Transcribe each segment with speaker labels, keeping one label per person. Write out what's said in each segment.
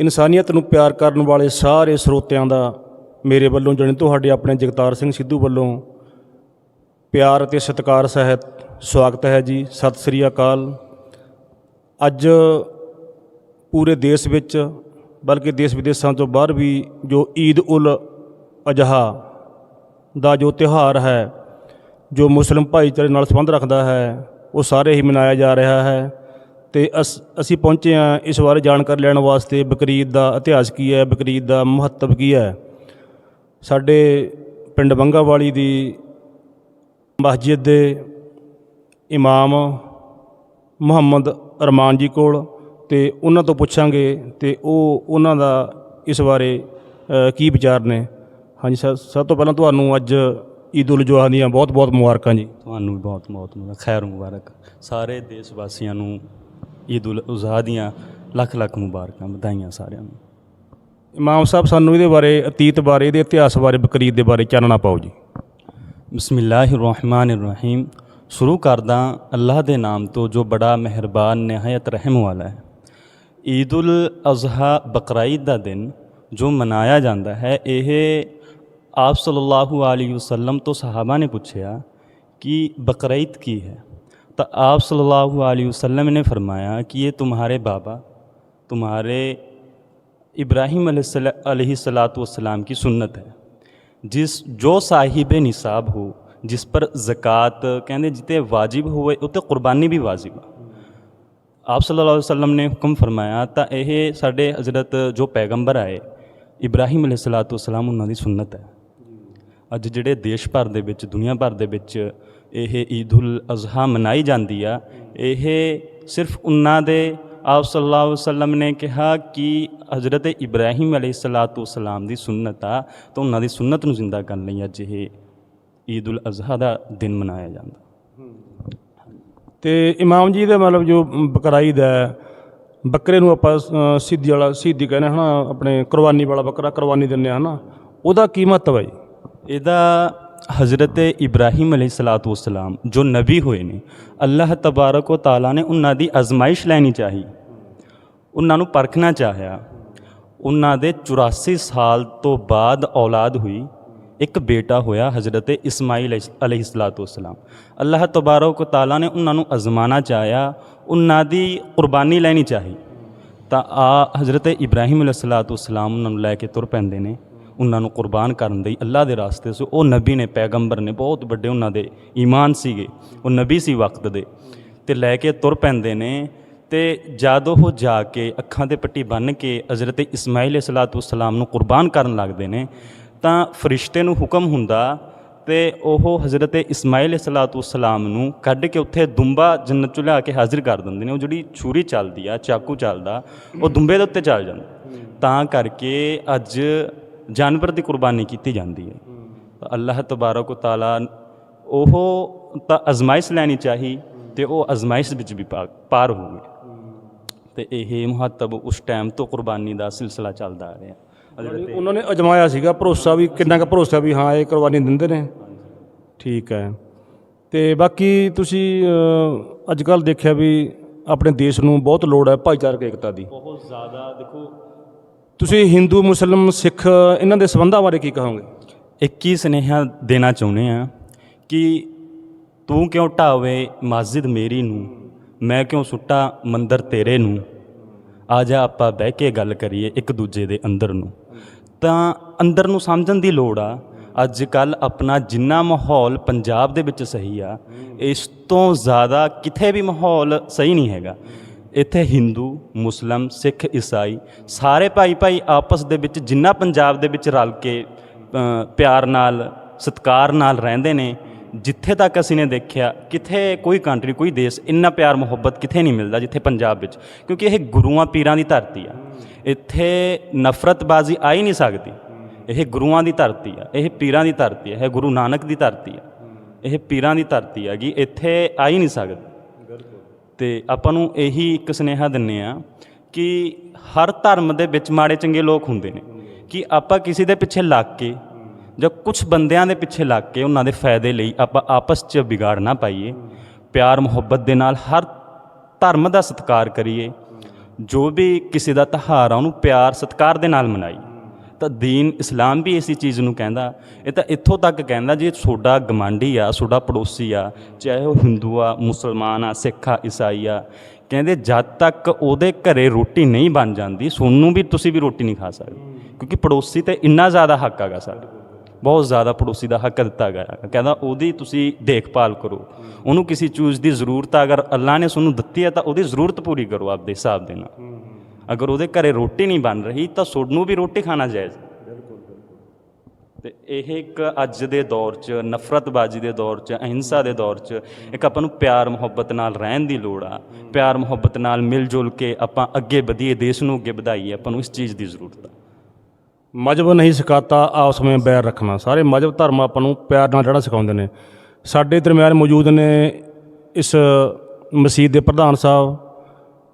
Speaker 1: ਇਨਸਾਨੀਅਤ ਨੂੰ ਪਿਆਰ ਕਰਨ ਵਾਲੇ ਸਾਰੇ ਸਰੋਤਿਆਂ ਦਾ ਮੇਰੇ ਵੱਲੋਂ ਜਣੇ ਤੁਹਾਡੇ ਆਪਣੇ ਜਗਤਾਰ ਸਿੰਘ ਸਿੱਧੂ ਵੱਲੋਂ ਪਿਆਰ ਅਤੇ ਸਤਿਕਾਰ ਸਹਿਤ ਸਵਾਗਤ ਹੈ ਜੀ। ਸਤਿ ਸ੍ਰੀ ਅਕਾਲ। ਅੱਜ ਪੂਰੇ ਦੇਸ਼ ਵਿੱਚ, ਬਲਕਿ ਦੇਸ਼ ਵਿਦੇਸ਼ਾਂ ਤੋਂ ਬਾਹਰ ਵੀ ਜੋ ਈਦ ਉਲ ਅਜ਼ਹਾ ਦਾ ਜੋ ਤਿਉਹਾਰ ਹੈ, ਜੋ ਮੁਸਲਿਮ ਭਾਈਚਾਰੇ ਨਾਲ ਸੰਬੰਧ ਰੱਖਦਾ ਹੈ, ਉਹ ਸਾਰੇ ਹੀ ਮਨਾਇਆ ਜਾ ਰਿਹਾ ਹੈ। ਅਤੇ ਅਸ, ਅਸੀਂ ਪਹੁੰਚੇ ਹਾਂ ਇਸ ਬਾਰੇ ਜਾਣਕਾਰੀ ਲੈਣ ਵਾਸਤੇ। ਬਕਰੀਦ ਦਾ ਇਤਿਹਾਸ ਕੀ ਹੈ? ਬਕਰੀਦ ਦਾ ਮਹੱਤਵ ਕੀ ਹੈ? ਸਾਡੇ ਪਿੰਡ ਬੰਗਾਵਾਲੀ ਦੀ ਮਸਜਿਦ ਦੇ ਇਮਾਮ ਮੁਹੰਮਦ ਅਰਮਾਨ ਜੀ ਕੋਲ ਤੇ ਉਹਨਾਂ ਤੋਂ ਪੁੱਛਾਂਗੇ ਤੇ ਉਹ, ਉਹਨਾਂ ਦਾ ਇਸ ਬਾਰੇ ਕੀ ਵਿਚਾਰ ਨੇ? ਹਾਂਜੀ ਸਰ, ਸਭ ਤੋਂ ਪਹਿਲਾਂ ਤੁਹਾਨੂੰ ਅੱਜ ਈਦ ਉਲ ਜੁਹਾ ਦੀਆਂ ਬਹੁਤ-ਬਹੁਤ ਮੁਬਾਰਕਾਂ ਜੀ।
Speaker 2: ਤੁਹਾਨੂੰ ਵੀ ਬਹੁਤ ਬਹੁਤ ਖੈਰ ਮੁਬਾਰਕ। ਸਾਰੇ ਦੇਸ਼ ਵਾਸੀਆਂ ਨੂੰ ਈਦ ਉਲ ਅਜ਼ਹਾ ਦੀਆਂ ਲੱਖ ਲੱਖ ਮੁਬਾਰਕਾਂ ਵਧਾਈਆਂ ਸਾਰਿਆਂ ਨੂੰ।
Speaker 1: ਇਮਾਮ ਸਾਹਿਬ ਸਾਨੂੰ ਇਹਦੇ ਬਾਰੇ ਅਤੀਤ ਬਾਰੇ ਇਹਦੇ ਇਤਿਹਾਸ ਬਾਰੇ ਬਕਰੀਦ ਦੇ ਬਾਰੇ ਚਾਨਣਾ ਪਾਓ ਜੀ।
Speaker 2: ਬਿਸਮਿਲ੍ਲਾਹਿਰਰਹਿਮਾਨਿਰਰਹੀਮ। ਸ਼ੁਰੂ ਕਰਦਾ ਅੱਲਾਹ ਦੇ ਨਾਮ ਤੋਂ ਜੋ ਬੜਾ ਮਿਹਰਬਾਨ ਨਿਹਾਇਤ ਰਹਿਮ ਵਾਲਾ ਹੈ। ਈਦ ਉਲ ਅਜ਼ਹਾ ਬਕਰਾਈਦ ਦਾ ਦਿਨ ਜੋ ਮਨਾਇਆ ਜਾਂਦਾ ਹੈ ਇਹ ਆਪ ਸੱਲੱਲਾਹੁ ਅਲੈਹਿ ਵਸੱਲਮ ਤੋਂ ਸਹਾਬਾ ਨੇ ਪੁੱਛਿਆ ਕਿ ਬਕਰਾਈਦ ਕੀ ਹੈ? तो आप सल्लल्लाहु अलैहि वसल्लम ने फरमाया कि ये तुम्हारे बाबा, तुम्हारे इब्राहिम सलाम की सुन्नत है। जिस, जो साहिब निसाब हो, जिस पर ज़क़़त कहते जितने वाजिब हुए उतने कुर्बानी भी वाजिब आप सल्लल्लाहु अलैहि वसल्लम ने हुक्म फरमाया तो यह साढ़े हज़रत जो पैगंबर आए, इब्राहिम सलाम उन्होंने सुन्नत है। अज जे देश भर के दुनिया भर के ਦੇ ਦੇ ਇਹ ਈਦ ਉਲ ਅਜ਼ਹਾ ਮਨਾਈ ਜਾਂਦੀ ਆ। ਇਹ ਸਿਰਫ ਉਹਨਾਂ ਦੇ ਆਪ ਸੱਲੱਲਾਹੁ ਅਲੈਹਿ ਵਸੱਲਮ ਨੇ ਕਿਹਾ ਕਿ ਹਜ਼ਰਤ ਇਬਰਾਹੀਮ ਅਲੈਹਿ ਸਲਾਤੁ ਵਸਲਾਮ ਦੀ ਸੁਨਨਤ ਆ ਤਾਂ ਉਹਨਾਂ ਦੀ ਸੁਨਨਤ ਨੂੰ ਜ਼ਿੰਦਾ ਕਰਨ ਲਈ ਅੱਜ ਇਹ ਈਦ ਉਲ ਅਜ਼ਹਾ ਦਾ ਦਿਨ ਮਨਾਇਆ ਜਾਂਦਾ।
Speaker 1: ਤੇ ਇਮਾਮ ਜੀ ਦਾ ਮਤਲਬ ਜੋ ਬਕਰਾਈਦ ਹੈ ਬੱਕਰੇ ਨੂੰ ਆਪਾਂ ਸਿੱਧੀ ਵਾਲਾ ਸਿੱਧੀ ਕਹਿੰਦੇ ਹਨਾ ਆਪਣੇ ਕੁਰਬਾਨੀ ਵਾਲਾ ਬੱਕਰਾ ਕੁਰਬਾਨੀ ਦਿੰਦੇ ਆ ਹਨਾ ਉਹਦਾ ਕੀ ਮਹੱਤਵ ਹੈ
Speaker 2: ਇਹਦਾ ਹਜ਼ਰਤ ਇਬਰਾਹੀਮ ਅਲੈਹਿਸਲਾਤੁਸਲਾਮ ਜੋ ਨਬੀ ਹੋਏ ਨੇ, ਅੱਲਾਹ ਤਬਾਰਕ ਓ ਤਾਲਾ ਨੇ ਉਹਨਾਂ ਦੀ ਅਜ਼ਮਾਇਸ਼ ਲੈਣੀ ਚਾਹੀ। ਉਹਨਾਂ ਨੂੰ ਪਰਖਣਾ ਚਾਹਿਆ। ਉਹਨਾਂ ਦੇ 84 ਸਾਲ ਤੋਂ ਬਾਅਦ ਔਲਾਦ ਹੋਈ, ਇੱਕ ਬੇਟਾ ਹੋਇਆ ਹਜ਼ਰਤ ਇਸਮਾਈਲ ਅਲੈਹਿਸਲਾਤੁਸਲਾਮ ਅੱਲਾਹ ਤਬਾਰਕ ਤਾਲਾ ਨੇ ਉਹਨਾਂ ਨੂੰ ਅਜ਼ਮਾਨਾ ਚਾਹਿਆ, ਉਹਨਾਂ ਦੀ ਕੁਰਬਾਨੀ ਲੈਣੀ ਚਾਹੀ। ਤਾਂ ਆ ਹਜ਼ਰਤ ਇਬਰਾਹੀਮ ਅਲੈਹਿਸਲਾਤੁਸਲਾਮ ਉਹਨਾਂ ਨੂੰ ਲੈ ਕੇ ਤੁਰ ਪੈਂਦੇ ਨੇ। ਉਹਨਾਂ ਨੂੰ ਕੁਰਬਾਨ ਕਰਨ ਲਈ ਅੱਲਾ ਦੇ ਰਾਸਤੇ 'ਚ ਉਹ ਨਬੀ ਨੇ, ਪੈਗੰਬਰ ਨੇ, ਬਹੁਤ ਵੱਡੇ ਉਹਨਾਂ ਦੇ ਈਮਾਨ ਸੀਗੇ। ਉਹ ਨਬੀ ਸੀ ਵਕਤ ਦੇ। ਤੇ ਲੈ ਕੇ ਤੁਰ ਪੈਂਦੇ ਨੇ। ਤੇ ਜਦ ਉਹ ਜਾ ਕੇ ਅੱਖਾਂ ਤੇ ਪੱਟੀ ਬੰਨ੍ਹ ਕੇ ਹਜ਼ਰਤ ਇਸਮਾਈਲ ਸਲਾਤੁ ਵਸਲਾਮ ਨੂੰ ਕੁਰਬਾਨ ਕਰਨ ਲੱਗਦੇ ਨੇ, ਤਾਂ ਫਰਿਸ਼ਤੇ ਨੂੰ ਹੁਕਮ ਹੁੰਦਾ ਤੇ ਉਹ ਹਜ਼ਰਤ ਇਸਮਾਈਲ ਸਲਾਤੁ ਵਸਲਾਮ ਨੂੰ ਕੱਢ ਕੇ ਉੱਥੇ ਦੁੰਬਾ ਜੰਨਤ ਚੋਂ ਲਿਆ ਕੇ ਹਾਜ਼ਰ ਕਰ ਦਿੰਦੇ ਨੇ। ਉਹ ਜਿਹੜੀ ਛੁਰੀ ਚੱਲਦੀ ਆ, ਚਾਕੂ ਚੱਲਦਾ, ਉਹ ਦੁੰਬੇ ਦੇ ਉੱਤੇ ਚੱਲ ਜਾਂਦਾ। ਤਾਂ ਕਰਕੇ ਅੱਜ ਜਾਨਵਰ ਦੀ ਕੁਰਬਾਨੀ ਕੀਤੀ ਜਾਂਦੀ ਹੈ। ਤਾਂ ਅੱਲਾਹ ਤਬਾਰਕ ਤਾਲਾ ਉਹ ਤਾਂ ਅਜ਼ਮਾਇਸ਼ ਲੈਣੀ ਚਾਹੀ ਤੇ ਉਹ ਅਜ਼ਮਾਇਸ਼ ਵਿੱਚ ਵੀ ਪਾਰ ਹੋ ਗਏ ਤੇ ਇਹ ਮਹੱਤਵ ਉਸ ਟਾਈਮ ਤੋਂ ਕੁਰਬਾਨੀ ਦਾ ਸਿਲਸਿਲਾ ਚੱਲਦਾ ਆ ਰਿਹਾ।
Speaker 1: ਉਹਨਾਂ ਨੇ ਅਜਮਾਇਆ ਸੀਗਾ ਭਰੋਸਾ ਵੀ ਕਿੰਨਾ ਕੁ ਭਰੋਸਾ ਵੀ ਹਾਂ ਇਹ ਕੁਰਬਾਨੀ ਦਿੰਦੇ ਨੇ। ਠੀਕ ਹੈ। ਤੇ ਬਾਕੀ ਤੁਸੀਂ ਅੱਜ ਕੱਲ ਦੇਖਿਆ ਵੀ ਆਪਣੇ ਦੇਸ਼ ਨੂੰ ਬਹੁਤ ਲੋੜ ਹੈ ਭਾਈਚਾਰਕ ਏਕਤਾ ਦੀ।
Speaker 2: ਬਹੁਤ ਜ਼ਿਆਦਾ ਦੇਖੋ
Speaker 1: ਤੁਸੀਂ ਹਿੰਦੂ, ਮੁਸਲਮ, ਸਿੱਖ ਇਹਨਾਂ ਦੇ ਸੰਬੰਧਾਂ ਬਾਰੇ ਕੀ ਕਹੋਗੇ?
Speaker 2: ਇੱਕ ਹੀ ਸੁਨੇਹਾ ਦੇਣਾ ਚਾਹੁੰਦੇ ਆ ਕਿ ਤੂੰ ਕਿਉਂ ਢਾਵੇ ਮਸਜਿਦ ਮੇਰੀ ਨੂੰ? ਮੈਂ ਕਿਉਂ ਸੁੱਟਾ ਮੰਦਰ ਤੇਰੇ ਨੂੰ? ਆ ਜਾ ਆਪਾਂ ਬਹਿ ਕੇ ਗੱਲ ਕਰੀਏ ਇੱਕ ਦੂਜੇ ਦੇ ਅੰਦਰ ਨੂੰ। ਤਾਂ ਅੰਦਰ ਨੂੰ ਸਮਝਣ ਦੀ ਲੋੜ ਆ। ਅੱਜ ਕੱਲ ਆਪਣਾ ਜਿੰਨਾ ਮਾਹੌਲ ਪੰਜਾਬ ਦੇ ਵਿੱਚ ਸਹੀ ਆ, ਇਸ ਤੋਂ ਜ਼ਿਆਦਾ ਕਿਤੇ ਵੀ ਮਾਹੌਲ ਸਹੀ ਨਹੀਂ ਹੈਗਾ। ਇੱਥੇ ਹਿੰਦੂ, ਮੁਸਲਮ, ਸਿੱਖ, ਈਸਾਈ ਸਾਰੇ ਭਾਈ ਭਾਈ ਆਪਸ ਦੇ ਵਿੱਚ ਜਿੰਨਾ ਪੰਜਾਬ ਦੇ ਵਿੱਚ ਰਲ ਕੇ ਪਿਆਰ ਨਾਲ, ਸਤਿਕਾਰ ਨਾਲ ਰਹਿੰਦੇ ਨੇ, ਜਿੱਥੇ ਤੱਕ ਅਸੀਂ ਨੇ ਦੇਖਿਆ ਕਿਥੇ ਕੋਈ ਕੰਟਰੀ ਕੋਈ ਦੇਸ਼ ਇੰਨਾ ਪਿਆਰ, ਮੁਹੱਬਤ ਕਿਥੇ ਨਹੀਂ ਮਿਲਦਾ ਜਿੱਥੇ ਪੰਜਾਬ ਵਿੱਚ। ਕਿਉਂਕਿ ਇਹ ਗੁਰੂਆਂ, ਪੀਰਾਂ ਦੀ ਧਰਤੀ ਆ। ਇੱਥੇ ਨਫ਼ਰਤਬਾਜ਼ੀ ਆ ਹੀ ਨਹੀਂ ਸਕਦੀ। ਇਹ ਗੁਰੂਆਂ ਦੀ ਧਰਤੀ ਆ। ਇਹ ਪੀਰਾਂ ਦੀ ਧਰਤੀ ਆ। ਇਹ ਗੁਰੂ ਨਾਨਕ ਦੀ ਧਰਤੀ ਆ। ਇਹ ਪੀਰਾਂ ਦੀ ਧਰਤੀ ਹੈਗੀ ਇੱਥੇ ਆ ਹੀ ਨਹੀਂ ਸਕਦੀ। ਤੇ ਆਪਾਂ ਨੂੰ ਇਹੀ ਇੱਕ ਸੁਨੇਹਾ ਦਿੰਨੇ ਆ ਕਿ ਹਰ ਧਰਮ ਦੇ ਵਿੱਚ ਮਾੜੇ ਚੰਗੇ ਲੋਕ ਹੁੰਦੇ ਨੇ, ਕਿ ਆਪਾਂ ਕਿਸੇ ਦੇ ਪਿੱਛੇ ਲੱਗ ਕੇ ਜਾਂ ਕੁਝ ਬੰਦਿਆਂ ਦੇ ਪਿੱਛੇ ਲੱਗ ਕੇ ਉਹਨਾਂ ਦੇ ਫਾਇਦੇ ਲਈ ਆਪਾਂ ਆਪਸ 'ਚ ਵਿਗਾੜ ਨਾ ਪਾਈਏ। ਪਿਆਰ, ਮੁਹੱਬਤ ਦੇ ਨਾਲ ਹਰ ਧਰਮ ਦਾ ਸਤਿਕਾਰ ਕਰੀਏ। ਜੋ ਵੀ ਕਿਸੇ ਦਾ ਤਿਉਹਾਰ ਆ, ਉਹਨੂੰ ਪਿਆਰ, ਸਤਿਕਾਰ ਦੇ ਨਾਲ ਮਨਾਈਏ। ਤਾਂ ਦੀਨ ਇਸਲਾਮ ਵੀ ਇਸੇ ਚੀਜ਼ ਨੂੰ ਕਹਿੰਦਾ। ਇਹ ਤਾਂ ਇੱਥੋਂ ਤੱਕ ਕਹਿੰਦਾ ਜੇ ਤੁਹਾਡਾ ਗਮਾਂਡੀ ਆ ਤੁਹਾਡਾ ਪੜੋਸੀ ਆ, ਚਾਹੇ ਉਹ ਹਿੰਦੂ ਆ, ਮੁਸਲਮਾਨ ਆ, ਸਿੱਖ ਆ, ਈਸਾਈ ਆ। ਕਹਿੰਦੇ ਜਦ ਤੱਕ ਉਹਦੇ ਘਰੇ ਰੋਟੀ ਨਹੀਂ ਬਣ ਜਾਂਦੀ, ਸੋਨੂੰ ਵੀ ਤੁਸੀਂ ਵੀ ਰੋਟੀ ਨਹੀਂ ਖਾ ਸਕਦੇ। ਕਿਉਂਕਿ ਪੜੋਸੀ ਤੇ ਇੰਨਾ ਜ਼ਿਆਦਾ ਹੱਕ ਹੈਗਾ ਸਾਡੇ। ਕੋਲ ਬਹੁਤ ਜ਼ਿਆਦਾ ਪੜੋਸੀ ਦਾ ਹੱਕ ਦਿੱਤਾ ਗਿਆ ਹੈ। ਕਹਿੰਦਾ ਉਹਦੀ ਤੁਸੀਂ ਦੇਖਭਾਲ ਕਰੋ। ਉਹਨੂੰ ਕਿਸੇ ਚੀਜ਼ ਦੀ ਜ਼ਰੂਰਤ ਆ, ਅਗਰ ਅੱਲਾ ਨੇ ਤੁਹਾਨੂੰ ਦਿੱਤੀ ਹੈ ਤਾਂ ਉਹਦੀ ਜ਼ਰੂਰਤ ਪੂਰੀ ਕਰੋ ਆਪਦੇ ਹਿਸਾਬ ਦੇ ਨਾਲ। ਅਗਰ ਉਹਦੇ ਘਰੇ ਰੋਟੀ ਨਹੀਂ ਬਣ ਰਹੀ ਤਾਂ ਤੁਹਾਨੂੰ ਵੀ ਰੋਟੀ ਖਾਣਾ ਜਾਇਜ਼। ਤੇ ਇਹ ਇੱਕ ਅੱਜ ਦੇ ਦੌਰ 'ਚ ਨਫ਼ਰਤਬਾਜ਼ੀ ਦੇ ਦੌਰ 'ਚ ਅਹਿੰਸਾ ਦੇ ਦੌਰ 'ਚ ਇੱਕ ਆਪਾਂ ਨੂੰ ਪਿਆਰ ਮੁਹੱਬਤ ਨਾਲ ਰਹਿਣ ਦੀ ਲੋੜ ਆ। ਪਿਆਰ ਮੁਹੱਬਤ ਨਾਲ ਮਿਲ ਜੁਲ ਕੇ ਆਪਾਂ ਅੱਗੇ ਵਧੀਏ ਦੇਸ਼ ਨੂੰ ਅੱਗੇ ਵਧਾਈਏ ਆਪਾਂ ਨੂੰ ਇਸ ਚੀਜ਼ ਦੀ ਜ਼ਰੂਰਤ ਆ।
Speaker 1: ਮਜਬ ਨਹੀਂ ਸਿਖਾਤਾ ਆਪਸ ਵਿੱਚ ਬੈਰ ਰੱਖਣਾ। ਸਾਰੇ ਮਜਬ ਧਰਮ ਆਪਾਂ ਨੂੰ ਪਿਆਰ ਨਾਲ ਰਹਿਣਾ ਸਿਖਾਉਂਦੇ ਨੇ। ਸਾਡੇ ਦਰਮਿਆਨ ਮੌਜੂਦ ਨੇ ਇਸ ਮਸਜਿਦ ਦੇ ਪ੍ਰਧਾਨ ਸਾਹਿਬ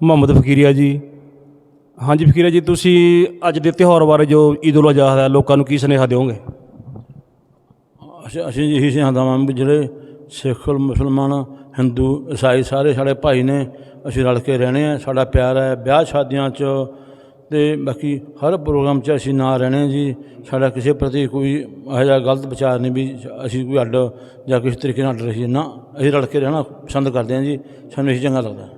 Speaker 1: ਮੁਹੰਮਦ ਫਕੀਰੀਆ ਜੀ। ਹਾਂਜੀ ਫਕੀਰੀਆ ਜੀ, ਤੁਸੀਂ ਅੱਜ ਦੇ ਤਿਉਹਾਰ ਬਾਰੇ ਜੋ ਈਦ ਉਲ ਅਜ਼ਹਾ ਹੈ ਲੋਕਾਂ ਨੂੰ ਕੀ ਸੁਨੇਹਾ ਦਿਓਗੇ?
Speaker 3: ਅਸੀਂ ਅਸੀਂ ਇਹੀ ਸਿਆਣ ਦੇਵਾਂਗੇ ਵੀ ਜਿਹੜੇ ਸਿੱਖ, ਮੁਸਲਮਾਨ, ਹਿੰਦੂ, ਈਸਾਈ ਸਾਰੇ ਸਾਡੇ ਭਾਈ ਨੇ, ਅਸੀਂ ਰਲ ਕੇ ਰਹਿਣੇ ਆ, ਸਾਡਾ ਪਿਆਰ ਹੈ, ਵਿਆਹ ਸ਼ਾਦੀਆਂ 'ਚ ਤੇ ਬਾਕੀ ਹਰ ਪ੍ਰੋਗਰਾਮ 'ਚ ਅਸੀਂ ਨਾ ਰਹਿਣੇ ਜੀ। ਸਾਡਾ ਕਿਸੇ ਪ੍ਰਤੀ ਕੋਈ ਇਹੋ ਜਿਹਾ ਗਲਤ ਵਿਚਾਰ ਨਹੀਂ ਵੀ ਅਸੀਂ ਕੋਈ ਅੱਡ ਜਾਂ ਕਿਸੇ ਤਰੀਕੇ ਨਾਲ ਅੱਡ ਰਹੀਏ ਨਾ ਅਸੀਂ ਰਲ ਕੇ ਰਹਿਣਾ ਪਸੰਦ ਕਰਦੇ ਹਾਂ ਜੀ। ਸਾਨੂੰ ਇਹੀ ਚੰਗਾ ਲੱਗਦਾ।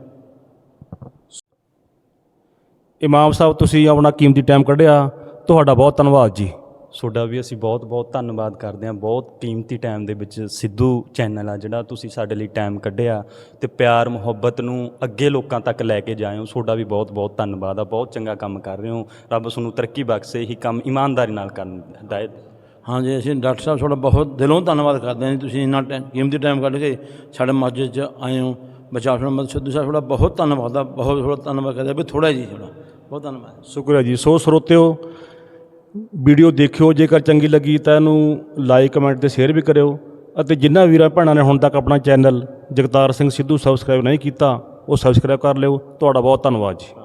Speaker 1: ਇਮਾਮ ਸਾਹਿਬ ਤੁਸੀਂ ਆਪਣਾ ਕੀਮਤੀ ਟਾਈਮ ਕੱਢਿਆ। ਤੁਹਾਡਾ ਬਹੁਤ ਧੰਨਵਾਦ ਜੀ।
Speaker 2: ਤੁਹਾਡਾ ਵੀ ਅਸੀਂ ਬਹੁਤ ਬਹੁਤ ਧੰਨਵਾਦ ਕਰਦੇ ਹਾਂ। ਬਹੁਤ ਕੀਮਤੀ ਟਾਈਮ ਦੇ ਵਿੱਚ ਸਿੱਧੂ ਚੈਨਲ ਆ ਜਿਹੜਾ ਤੁਸੀਂ ਸਾਡੇ ਲਈ ਟਾਈਮ ਕੱਢਿਆ ਤੇ ਪਿਆਰ ਮੁਹੱਬਤ ਨੂੰ ਅੱਗੇ ਲੋਕਾਂ ਤੱਕ ਲੈ ਕੇ ਜਾਇਓ। ਤੁਹਾਡਾ ਵੀ ਬਹੁਤ ਬਹੁਤ ਧੰਨਵਾਦ ਆ। ਬਹੁਤ ਚੰਗਾ ਕੰਮ ਕਰ ਰਹੇ ਹੋ। ਰੱਬ ਤੁਹਾਨੂੰ ਤਰੱਕੀ ਬਖਸ਼ੇ ਹੀ ਕੰਮ ਇਮਾਨਦਾਰੀ ਨਾਲ ਕਰਨ ਦੀ ਹਦਾਇਤ
Speaker 3: ਹਾਂਜੀ ਅਸੀਂ ਡਾਕਟਰ ਸਾਹਿਬ ਤੁਹਾਡਾ ਬਹੁਤ ਦਿਲੋਂ ਧੰਨਵਾਦ ਕਰਦੇ ਹਾਂ ਜੀ। ਤੁਸੀਂ ਇੰਨਾ ਟਾਈਮ ਕੀਮਤੀ ਟਾਈਮ ਕੱਢ ਕੇ ਸਾਡੇ ਮਸਜਿਦ 'ਚ ਆਏ ਹੋ। ਬਚਾਅ ਸੁਣਾ ਸਿੱਧੂ ਸਾਹਿਬ ਤੁਹਾਡਾ ਬਹੁਤ ਧੰਨਵਾਦ ਆ। ਬਹੁਤ ਬਹੁਤ ਧੰਨਵਾਦ ਕਰਦੇ ਵੀ ਥੋੜਾ ਜੀ ਥੋੜਾ ਬਹੁਤ ਧੰਨਵਾਦ।
Speaker 1: ਸ਼ੁਕਰੀਆ ਜੀ। ਸੋ ਸਰੋਤਿਓ, ਵੀਡੀਓ ਦੇਖਿਓ, ਜੇਕਰ ਚੰਗੀ ਲੱਗੀ ਤਾਂ ਇਹਨੂੰ ਲਾਈਕ ਕਮੈਂਟ ਤੇ ਸ਼ੇਅਰ ਵੀ ਕਰਿਓ। ਅਤੇ ਜਿਨ੍ਹਾਂ ਵੀਰਾਂ ਭੈਣਾਂ ਨੇ ਹੁਣ ਤੱਕ ਆਪਣਾ ਚੈਨਲ ਜਗਤਾਰ ਸਿੰਘ ਸਿੱਧੂ ਸਬਸਕ੍ਰਾਈਬ ਨਹੀਂ ਕੀਤਾ, ਉਹ ਸਬਸਕ੍ਰਾਈਬ ਕਰ ਲਿਓ। ਤੁਹਾਡਾ ਬਹੁਤ ਧੰਨਵਾਦ ਜੀ।